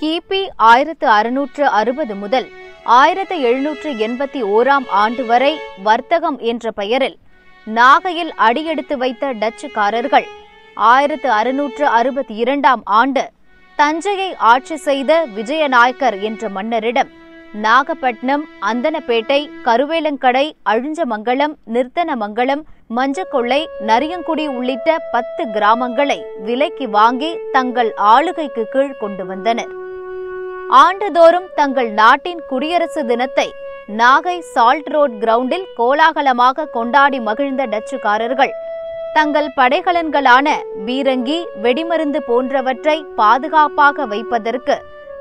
கிபி ஆயிரத்து அறுநூற்று அறுபது முதல் ஆயிரத்து எழுநூற்று எண்பத்தி ஓராம் ஆண்டு வரை வர்த்தகம் என்ற பெயரில் நாகையில் அடியெடுத்து வைத்த டச்சுக்காரர்கள் ஆயிரத்து அறுநூற்று அறுபத்தி இரண்டாம் ஆண்டு தஞ்சையை ஆட்சி செய்த விஜயநாயக்கர் என்ற மன்னரிடம் நாகப்பட்டினம் அந்தனப்பேட்டை கருவேலங்கடை அழிஞ்சமங்கலம் நிர்த்தனமங்கலம் மஞ்சக்கொள்ளை நரியங்குடி உள்ளிட்ட பத்து கிராமங்களை விலைக்கு வாங்கி தங்கள் ஆளுகைக்கு கீழ் கொண்டு வந்தனர். ஆண்டுதோறும் தங்கள் நாட்டின் குடியரசு தினத்தை நாகை சால்ட் ரோட் கிரவுண்டில் கோலாகலமாக கொண்டாடி மகிழ்ந்த டச்சுக்காரர்கள். தங்கள் படைகலன்களான பீரங்கி வெடிமருந்து போன்றவற்றை பாதுகாப்பாக வைப்பதற்கு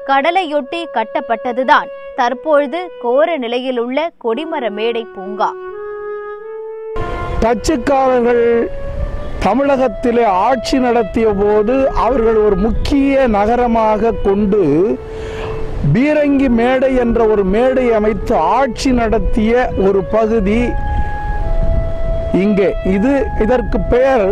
கடலையொட்டி கட்டப்பட்டதுதான் தற்பொழுது கோர நிலையிலுள்ள கொடிமர மேடை பூங்கா. டச்சுக்காரர்கள் தமிழகத்திலே ஆட்சி நடத்திய போது அவர்கள் ஒரு முக்கிய நகரமாக கொண்டு பீரங்கி மேடை என்ற ஒரு மேடை அமைத்து ஆட்சி நடத்திய ஒரு பகுதி இங்கே. இது இதற்கு பெயர்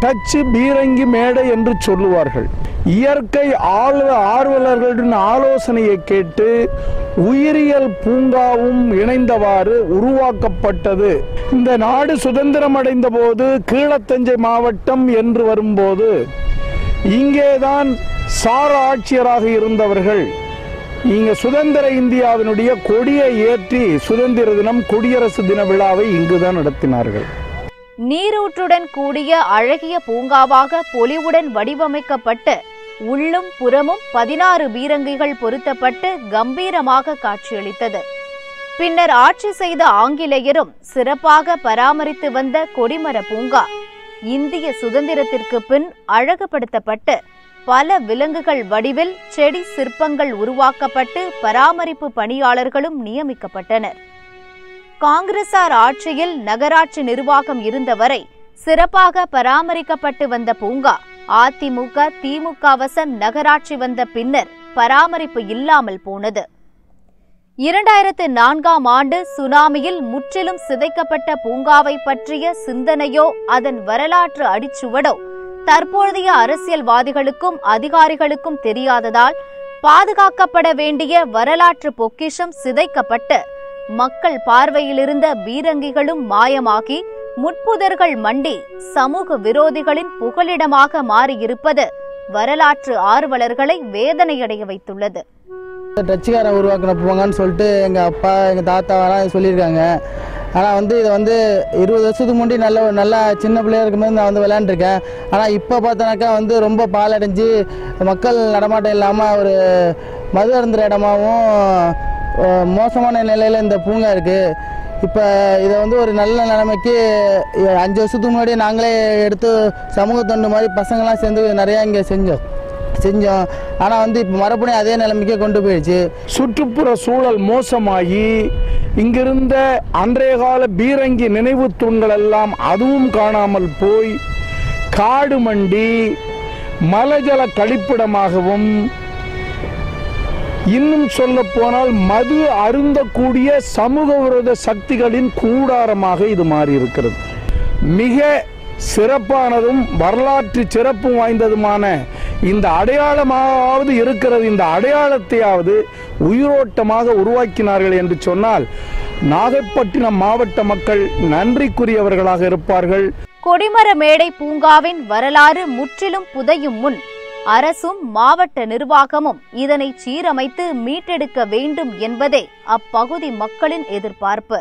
டச்சு பீரங்கி மேடை என்று சொல்லுவார்கள். இயற்கை ஆர்வ ஆர்வலர்களின் ஆலோசனையை கேட்டு உயிரியல் பூங்காவும் இணைந்தவாறு உருவாக்கப்பட்டது. இந்த நாடு சுதந்திரம் அடைந்த போது கீழத்தஞ்சை மாவட்டம் என்று வரும்போது இங்கேதான் சார ஆட்சியராக இருந்தவர்கள். நீங்கள் சுதந்திர இந்தியாவினுடைய கொடியை ஏற்றி சுதந்திர தினம் குடியரசு தின விழாவை இங்குதான் நடத்தினார்கள். நீரூற்றுடன் கூடிய அழகிய பூங்காவாக பொலிவுடன் வடிவமைக்கப்பட்டு உள்ளும் புறமும் பதினாறு பீரங்கிகள் பொருத்தப்பட்டு கம்பீரமாக காட்சியளித்தது. பின்னர் ஆட்சி செய்த ஆங்கிலேயரும் சிறப்பாக பராமரித்து வந்த கொடிமர பூங்கா இந்திய சுதந்திரத்திற்கு பின் அழகுபடுத்தப்பட்டு பல விலங்குகள் வடிவில் செடி சிற்பங்கள் உருவாக்கப்பட்டு பராமரிப்பு பணியாளர்களும் நியமிக்கப்பட்டனர். காங்கிரசார் ஆட்சியில் நகராட்சி நிர்வாகம் இருந்தவரை சிறப்பாக பராமரிக்கப்பட்டு வந்த பூங்கா அதிமுக திமுக வசம் நகராட்சி வந்த பின்னர் பராமரிப்பு இல்லாமல் போனது. இரண்டாயிரத்து நான்காம் ஆண்டு சுனாமியில் முற்றிலும் சிதைக்கப்பட்ட பூங்காவை பற்றிய சிந்தனையோ அதன் வரலாற்று அடிச்சுவடோ தற்போதைய அரசியல்வாதிகளுக்கும் அதிகாரிகளுக்கும் தெரியாததால் பாதுகாக்கப்பட வேண்டிய வரலாற்று பொக்கிஷம் சிதைக்கப்பட்டு மக்கள் பார்வையிலிருந்த பீரங்கிகளும் மாயமாகி முட்புதர்கள் மண்டி சமூக விரோதிகளின் புகலிடமாக மாறியிருப்பது வரலாற்று ஆர்வலர்களை வேதனையடைய வைத்துள்ளது. டச்சுக்காரன் உருவாக்கின போங்கன்னு சொல்லிட்டு எங்கள் அப்பா எங்கள் தாத்தாவெல்லாம் சொல்லியிருக்காங்க. ஆனால் வந்து இதை வந்து இருபது வருஷத்துக்கு முன்னாடி நல்ல நல்லா சின்ன பிள்ளையாக இருக்கும்போது நான் வந்து விளையாண்டுருக்கேன். ஆனால் இப்போ பார்த்தோன்னாக்கா வந்து ரொம்ப பாலடைஞ்சு மக்கள் நடமாட்டம் இல்லாமல் ஒரு மது அருந்துற இடமாவும் மோசமான நிலையில் இந்த பூங்கா இருக்குது இப்போ இதை வந்து ஒரு நல்ல நிலைமைக்கு அஞ்சு வருஷத்துக்கு முன்னாடி நாங்களே எடுத்து சமூக தொண்டு மாதிரி பசங்களாம் சேர்ந்து நிறையா இங்கே செஞ்சோம். செஞ்சோம். ஆனால் வந்து இப்போ மறுபடியும் அதே நிலைமைக்கே கொண்டு போயிடுச்சு. சுற்றுப்புற சூழல் மோசமாகி இங்கிருந்த அன்றைய கால பீரங்கி நினைவு தூண்கள் எல்லாம் அதுவும் காணாமல் போய் காடு மண்டி மலஜல கழிப்பிடமாகவும் இன்னும் சொல்ல போனால் மது அருந்தக்கூடிய சமூக விரோத சக்திகளின் கூடாரமாக இது மாறி இருக்கிறது மிக சிறப்பானதும் வரலாற்று சிறப்பு வாய்ந்ததுமான இந்த அடையாளமாவது இருக்கிறது இந்த அடையாளத்தையாவது உயிரோட்டமாக உருவாக்கினார்கள் என்று சொன்னால் நாகப்பட்டினம் மாவட்ட மக்கள் நன்றிக்குரியவர்களாக இருப்பார்கள். கொடிமர மேடை பூங்காவின் வரலாறு முற்றிலும் புதையும் முன் அரசும் மாவட்ட நிர்வாகமும் இதனை சீரமைத்து மீட்டெடுக்க வேண்டும் என்பதே அப்பகுதி மக்களின் எதிர்பார்ப்பு.